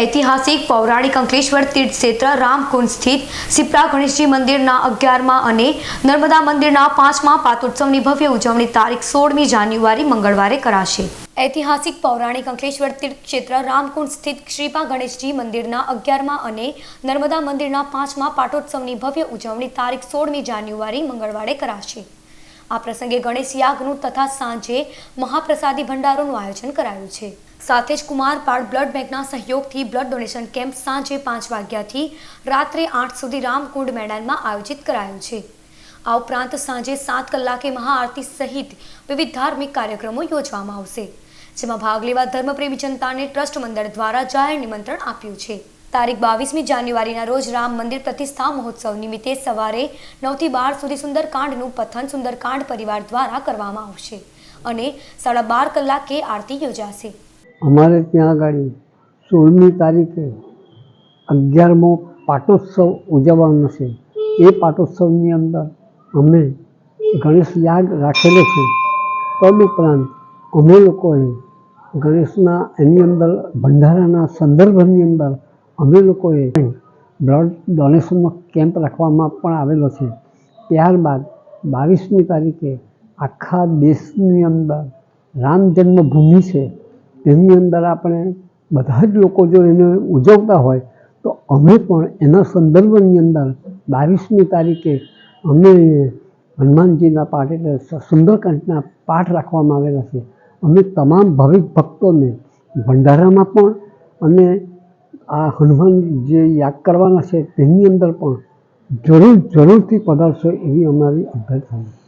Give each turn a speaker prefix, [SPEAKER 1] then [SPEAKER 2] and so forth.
[SPEAKER 1] ઐતિહાસિક પૌરાણિક અંકલેશ્વર તીર્થ ક્ષેત્ર રામકુંડ સ્થિત સિપ્રા ગણેશજી મંદિરના અગિયારમાં અને નર્મદા મંદિરના પાંચમા પાતોત્સવની ભવ્ય ઉજવણી તારીખ સોળમી જાન્યુઆરી મંગળવારે કરાશે. ઐતિહાસિક પૌરાણિક અંકલેશ્વર તીર્થ ક્ષેત્ર રામકુંડ સ્થિત શ્રીપા ગણેશજી મંદિરના અગિયારમાં અને નર્મદા મંદિરના પાંચમા પાટોત્સવની ભવ્ય ઉજવણી તારીખ સોળમી જાન્યુઆરી મંગળવારે કરાશે. આ પ્રસંગે ગણેશ યાગનું તથા સાંજે મહાપ્રસાદી ભંડારોનું આયોજન કરાયું છે. સાથે જ કુમારપાળ બ્લડ બેંકના સહયોગથી બ્લડ ડોનેશન કેમ્પ સાંજે પાંચ વાગ્યાથી રાત્રે આઠ સુધી રામકુંડ મેદાનમાં આયોજિત કરાયું છે. આ ઉપરાંત સાંજે સાત કલાકે મહાઆરતી સહિત વિવિધ ધાર્મિક કાર્યક્રમો યોજવામાં આવશે, જેમાં ભાગ લેવા ધર્મપ્રેમી જનતાને ટ્રસ્ટ મંડળ દ્વારા જાહેર નિમંત્રણ આપ્યું છે. તારીખ બાવીસમી જાન્યુઆરીના રોજ રામ મંદિર પ્રતિષ્ઠા મહોત્સવ નિમિત્તે સવારે નવથી બાર સુધી સુંદરકાંડનું પથન સુંદરકાંડ પરિવાર દ્વારા કરવામાં આવશે અને સાડા બાર કલાકે આરતી યોજાશે.
[SPEAKER 2] અમારે ત્યાં આગળ સોળમી તારીખે અગિયારમો પાટોત્સવ ઉજવવાનો છે. એ પાટોત્સવની અંદર અમે ગણેશ યાગ રાખેલો છે. તદુપરાંત અમે લોકોએ ગણેશના એની અંદર ભંડારાના સંદર્ભની અંદર અમે લોકોએ બ્લડ ડોનેશનનો કેમ્પ રાખવામાં પણ આવેલો છે. ત્યારબાદ બાવીસમી તારીખે આખા દેશની અંદર રામ જન્મભૂમિ છે. તેની અંદર આપણે બધા જ લોકો જો એને ઉજવતા હોય, તો અમે પણ એના સંદર્ભની અંદર બાવીસમી તારીખે અમે હનુમાનજીના પાઠ એટલે સુંદરકાંઠના પાઠ રાખવામાં આવેલા છે. અમે તમામ ભાવિક ભક્તોને ભંડારામાં પણ અને આ હનુમાન જે યાદ કરવાના છે તેની અંદર પણ જરૂર, જરૂરથી પધારશો એવી અમારી અભ્યર્થના